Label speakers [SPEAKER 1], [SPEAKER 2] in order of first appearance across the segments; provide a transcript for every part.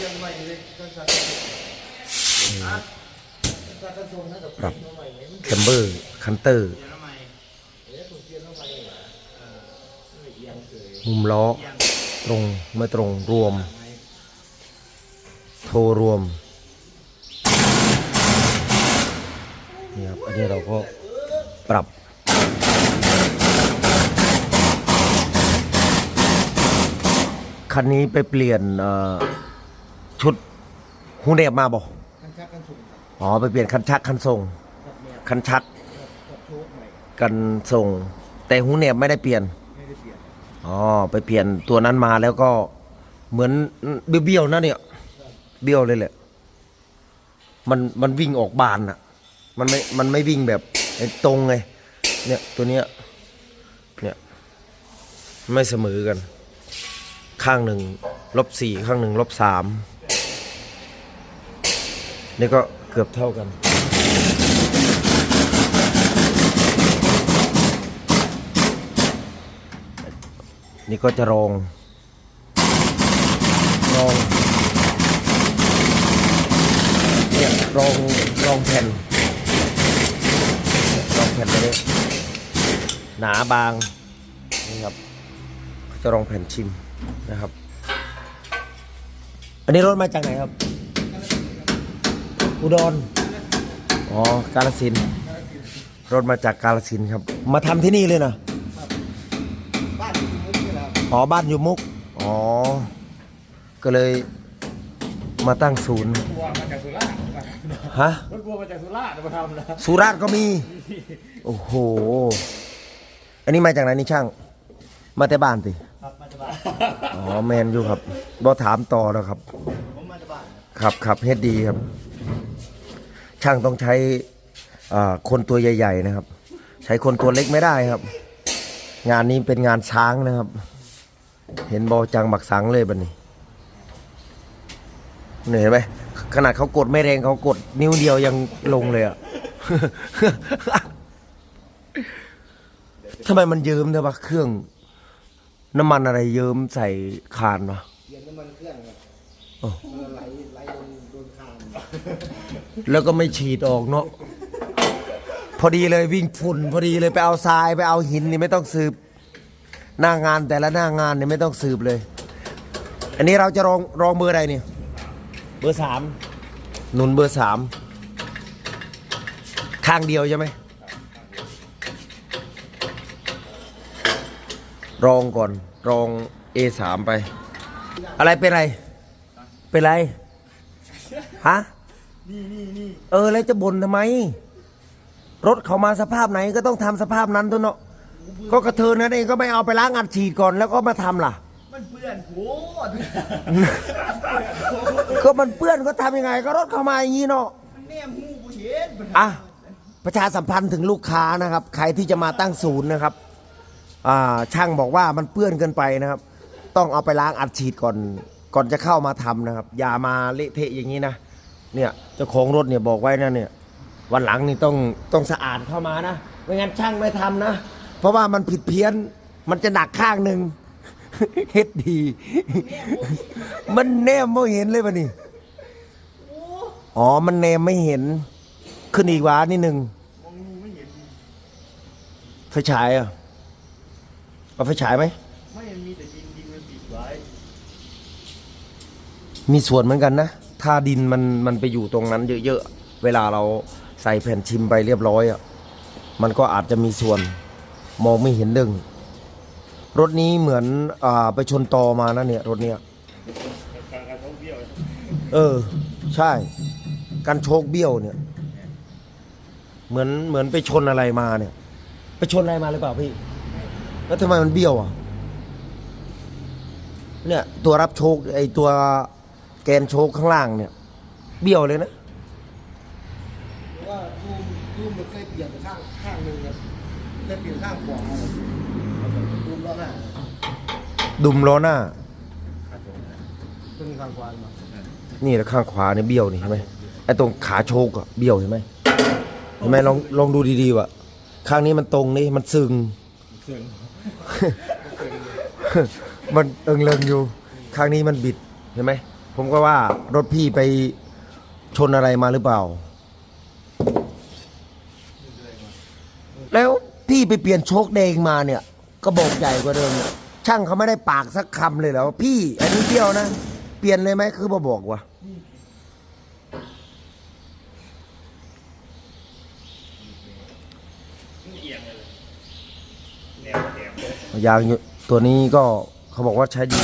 [SPEAKER 1] ชียงใหม่เลยก็จะอะจะกระทรวงนะกับ
[SPEAKER 2] ปรับ
[SPEAKER 1] เชียงใหม่เนี่ยมัน
[SPEAKER 2] แคมเบอร์คันเตอร์
[SPEAKER 1] มุม
[SPEAKER 2] ล้อตรงไม่ตรงรวม โทรรวมนี่ครับอันนี้เราก็ปรับคันนี้ไปเปลี่ยนเอ่อ ชุดฮูเนบมาบอก
[SPEAKER 1] คันชักคันสูงครับ
[SPEAKER 2] อ๋อไปเปลี่ยนคันชักคันทรง
[SPEAKER 1] กับเนี่ย
[SPEAKER 2] คันชัก
[SPEAKER 1] กับโชคใหม่
[SPEAKER 2] กันส่งแต่ฮูเนบไม่ได้เปลี่ยน
[SPEAKER 1] ไม่ได้เปลี่ยน
[SPEAKER 2] อ๋อไปเปลี่ยนตัวนั้นมาแล้วก็เหมือนเบี้ยวๆนะเนี่ย เบี้ยวเลยแหละ มันมันวิ่งออกบานอะมันไม่ มันไม่วิ่งแบบไอ้ตรงไง เนี่ยตัวเนี้ย เนี่ย ไม่เสมอกัน ข้างหนึ่งลบสี่ข้างหนึ่งลบสาม นี่ก็เกือบเท่ากัน นี่ก็จะรองรองเนี่ยรองรองแผ่นรองแผ่นตัวนี้หนาบางนี่ครับจะรองแผ่นชิมนะครับ อันนี้รถมาจากไหนครับ อุดร อ๋อกาลสินธุ์รถมาจากกาลสินธุ์ครับ มาทำที่นี่เลยนะ
[SPEAKER 1] บ้านอยู่มุกนี่แหละ
[SPEAKER 2] อ๋อบ้านอยู่มุก อ๋อ ก็เลยมาตั้งศูนย์
[SPEAKER 1] บัวมาจากสุราษฎร์
[SPEAKER 2] ฮะ
[SPEAKER 1] รถบัวมาจากสุราษฎร์มาทำนะ
[SPEAKER 2] สุราษฎร์ก็มี โอ้โห อันนี้มาจากไหนนี่ช่าง มาแต่บ้านสิ
[SPEAKER 1] ครับมาจากบ้าน
[SPEAKER 2] อ๋อแมนอยู่ครับบอถามต่อแล้วครับ
[SPEAKER 1] ผมมาจากบ้าน
[SPEAKER 2] ครับครับเฮ็ดดีครับ ช่างต้องใช้คนตัวใหญ่ ๆ นะครับ ใช้คนตัวเล็กไม่ได้ครับ งานนี้เป็นงานช้างนะครับ เห็นบอจังบักสังเลยบันนี้เนี่ยเห็นไหมขนาดเขากดไม่แรงเขากดนิ้วเดียวยังลงเลยอะทำไมมันเยิ้มเนี่ยวะเครื่อง น้ำมันอะไรเยิ้มใส่คานวะ
[SPEAKER 1] เปลี่ยนน้ำมันเครื่องครับ ไหลไหลโดนโดนคาน
[SPEAKER 2] แล้วก็ไม่ฉีดออกเนาะพอดีเลยวิ่งฝุ่น พอดีเลยไปเอาทรายไปเอาหินนี่ไม่ต้องสืบ หน้างานแต่ละหน้างานเนี่ยไม่ต้องสืบเลย อันนี้เราจะรองรองเบอร์อะไรเนี่ย เบอร์สามหนุนเบอร์สามข้างเดียวใช่ไหมรองก่อนรอง A3 ไป อะไรเป็นไร เป็นไร ฮะ
[SPEAKER 1] นี่นี่นี่
[SPEAKER 2] เออ แล้วจะบ่นทำไม รถเขามาสภาพไหนก็ต้องทำสภาพนั้นตัวเนาะ ก็กระเทินนั่นเองก็ไม่เอาไปล้างอัดฉีดก่อนแล้วก็มาทำล่ะ
[SPEAKER 1] มันเปื่อนโหด
[SPEAKER 2] ก็มันเปื้อนก็ทำยังไง ก็รถเขามาอย่างนี้เนาะ
[SPEAKER 1] มันแนมหูกูเห็นมัน
[SPEAKER 2] อะประชาสัมพันธ์ถึงลูกค้านะครับ ใครที่จะมาตั้งศูนย์นะครับ อ่า ช่างบอกว่ามันเปื้อนเกินไปนะครับ ต้องเอาไปล้างอัดฉีดก่อน ก่อนจะเข้ามาทำนะครับ อย่ามาเละเทะอย่างนี้นะเนี่ยเจ้าของรถเนี่ยบอกไว้นะเนี่ย วันหลังนี่ต้องต้องสะอาดเข้ามานะไม่งั้นช่างไม่ทำนะ เพราะว่ามันผิดเพี้ยนมันจะหนักข้างหนึ่งเฮ็ดดี มันแนมไม่เห็นเลยปะนี่อ๋อ มันแนมไม่เห็น ขึ้นอีกหวานิดหนึ่ง
[SPEAKER 1] ไม่เห็น
[SPEAKER 2] ไฟฉายอะเอาไฟฉายไหม
[SPEAKER 1] ไม่มันมีแต่ดินดินมันปิดไว้
[SPEAKER 2] มีส่วนเหมือนกันนะ ถ้าดินมันมันไปอยู่ตรงนั้นเยอะๆ เวลาเราใส่แผ่นชิมไปเรียบร้อยอะ มันก็อาจจะมีส่วนมองไม่เห็นดึง รถนี้เหมือนอ่าไปชนตอมานะเนี่ยรถเนี้ย เออ ใช่ การโชคเบี้ยวเนี่ย เหมือนเหมือนไปชนอะไรมาเนี่ย ไปชนอะไรมาหรือเปล่าพี่ แล้วทำไมมันเบี้ยวอะ เนี่ยตัวรับโชคไอตัว แกนโชคข้างล่างเนี่ย เบี้ยวเลยนะ
[SPEAKER 1] ว่าดูมดูมมันเคยเปลี่ยนไปข้างข้างหนึ่งครับเคยเปลี่ยนข้างขวาครับดูมแล้วหน้า
[SPEAKER 2] ดุมล้อหน้า
[SPEAKER 1] ตัวนี้ข้างขวามา
[SPEAKER 2] นี่แล้วข้างขวาเนี่ยเบี้ยวนี่ใช่ไหมไอ้ตรงขาโชกอะเบี้ยวเห็นไหมเห็นไหมลองลองดูดีๆว่ะข้างนี้มันตรงนี่มันซึง
[SPEAKER 1] เสียง
[SPEAKER 2] มันเอิงเริงอยู่ ข้างนี้มันบิดเห็นไหม ผมก็ว่ารถพี่ไปชนอะไรมาหรือเปล่า แล้วพี่ไปเปลี่ยนโชคแดงมาเนี่ยก็บอกใหญ่กว่าเดิมเนี่ยช่างเขาไม่ได้ปากสักคำเลยแล้วพี่ อันนี้เดียวนะ เปลี่ยนเลยไหมคือมาบอกว่ายางอยู่ตัวนี้ก็เขาบอกว่าใช้ดี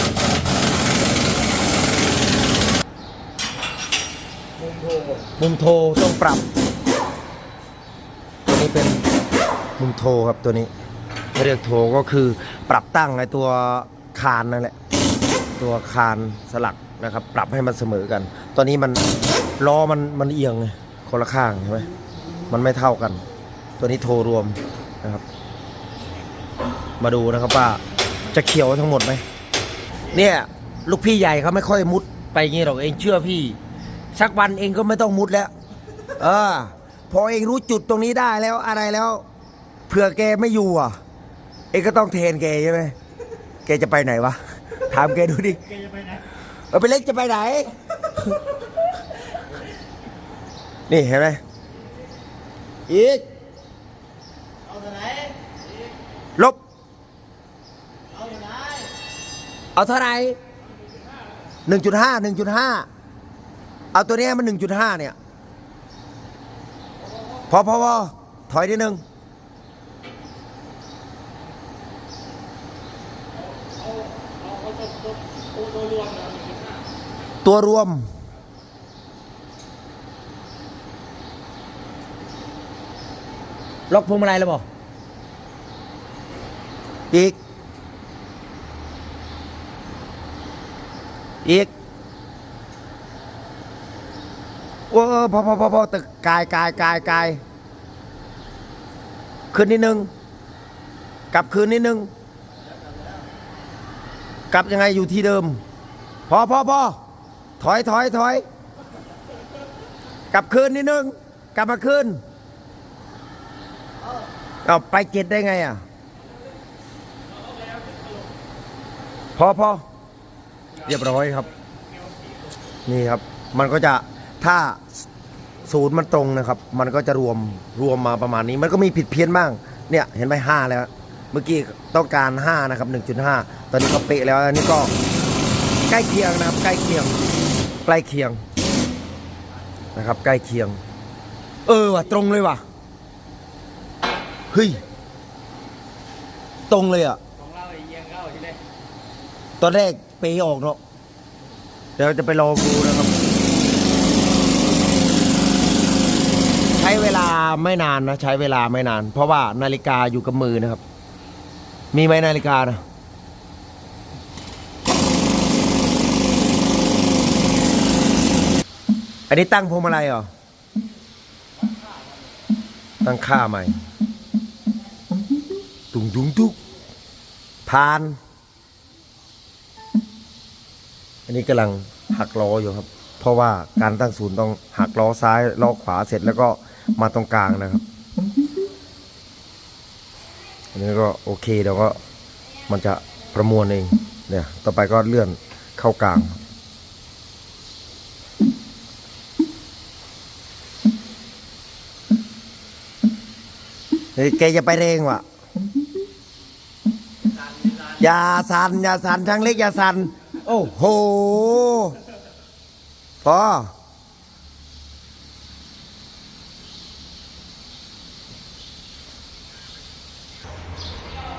[SPEAKER 1] มุมโท
[SPEAKER 2] มุมโทต้องปรับ ตัวนี้เป็นมุมโทครับตัวนี้เรียกโทก็คือปรับตั้งไอตัวคานนั่นแหละ ตัวคานสลักนะครับ ปรับให้มันเสมอกัน ตอนนี้มันล้อมันมันเอียงไงคนละข้างใช่ไหมมันไม่เท่ากัน ตัวนี้โทรวมนะครับ มาดูนะครับว่าจะเขียวทั้งหมดไหมเนี่ย ลูกพี่ใหญ่เขาไม่ค่อยมุดไปงี้หรอกเองเชื่อพี่ สักวันเองก็ไม่ต้องมุดแล้ว เออ พอเองรู้จุดตรงนี้ได้แล้วอะไรแล้วเผื่อแกไม่อยู่อะ เองก็ต้องเทนแกใช่ไหมแกจะไปไหนวะถามแกดูดิ
[SPEAKER 1] แกจะไปไหน
[SPEAKER 2] เออไปเล็กจะไปไหน นี่เห็นไหมอีก
[SPEAKER 1] เอาแต่ไหน
[SPEAKER 2] ลบ
[SPEAKER 1] เอาแต่ไหน
[SPEAKER 2] เอาเท่าไหร่หนึ่งจุดห้าหนึ่งจุดห้า เอาตัวนี้มันหนึ่งจุดห้าเนี่ย พอพอพอถอยนิดนึงตัวรวม ล็อกพวงมาลัยแล้วบอกอีก อีกโอ้พอพอพอพอตึกกายกายกายกายขึ้นนิดนึงกลับคืนนิดนึงกลับยังไงอยู่ที่เดิม พอพอพอถอยถอยถอยกลับคืนนิดนึงกลับมาคืนเอาไปเจ็ดได้ไงอะ พอพอเรียบร้อยครับ นี่ครับ มันก็จะ ถ้าศูนย์มันตรงนะครับ มันก็จะรวมรวมมาประมาณนี้ มันก็มีผิดเพี้ยนบ้าง เนี่ยเห็นไหมห้าแล้ว เมื่อกี้ต้องการห้านะครับหนึ่งจุดห้าตอนนี้ก็เป๊ะแล้วอันนี้ก็ใกล้เคียงนะครับ ใกล้เคียงใกล้เคียงนะครับ ใกล้เคียง เออว่ะตรงเลยว่ะเฮ้ยตรงเลยอะ
[SPEAKER 1] ของเราเอียงเข้าทีแรก
[SPEAKER 2] ตอนแรกเปย์ออกเนาะเดี๋ยวจะไปลองดูนะครับ ใช้ เวลาไม่นานนะใช้เวลาไม่นาน เพราะว่านาฬิกาอยู่กับมือนะครับ มีไหมนาฬิกานะอันนี้ตั้งพวงมาลัยเหรอ ตั้งค่าใหม่ ตุงตุงตุกผ่าน อันนี้กำลังหักล้ออยู่ครับ เพราะว่าการตั้งศูนย์ต้องหักล้อซ้ายล้อขวาเสร็จแล้วก็ มาตรงกลางนะครับ อันนี้ก็โอเคเดี๋ยวก็มันจะประมวลเอง เนี่ย ต่อไปก็เลื่อนเข้ากลางเฮ้ยแกจะไปเร่งวะอย่าสันอย่าสันทั้งเล็กอย่าสัน โอ้โหพอ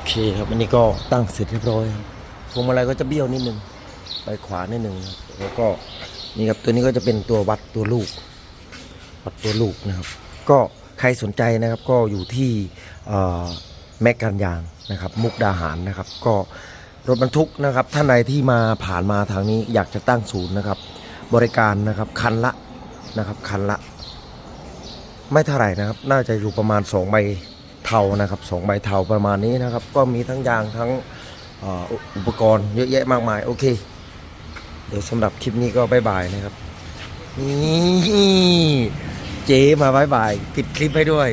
[SPEAKER 2] เคครับอันนี้ก็ตั้งเสร็จเรียบร้อยครับพวงมาลัยก็จะเบี้ยวนิดนึงไปขวานิดนึงครับแล้วก็นี่ครับตัวนี้ก็จะเป็นตัววัดตัวลูก วัดตัวลูกนะครับ ก็ใครสนใจนะครับก็อยู่ที่แมกกันยางนะครับ มุกดาหารนะครับ ก็รถบรรทุกนะครับท่านใดที่มาผ่านมาทางนี้อยากจะตั้งศูนย์นะครับ บริการนะครับคันละนะครับคันละ ไม่เท่าไหร่นะครับ น่าจะอยู่ประมาณ2ใบ เทานะครับสองใบเทาประมาณนี้นะครับ ก็มีทั้งยางทั้งอ่ออุปกรณ์เยอะแยะมากมาย โอเค เดี๋ยวสำหรับคลิปนี้ก็บายบายนะครับนี่เจ๊มาบายบายปิดคลิปให้ด้วย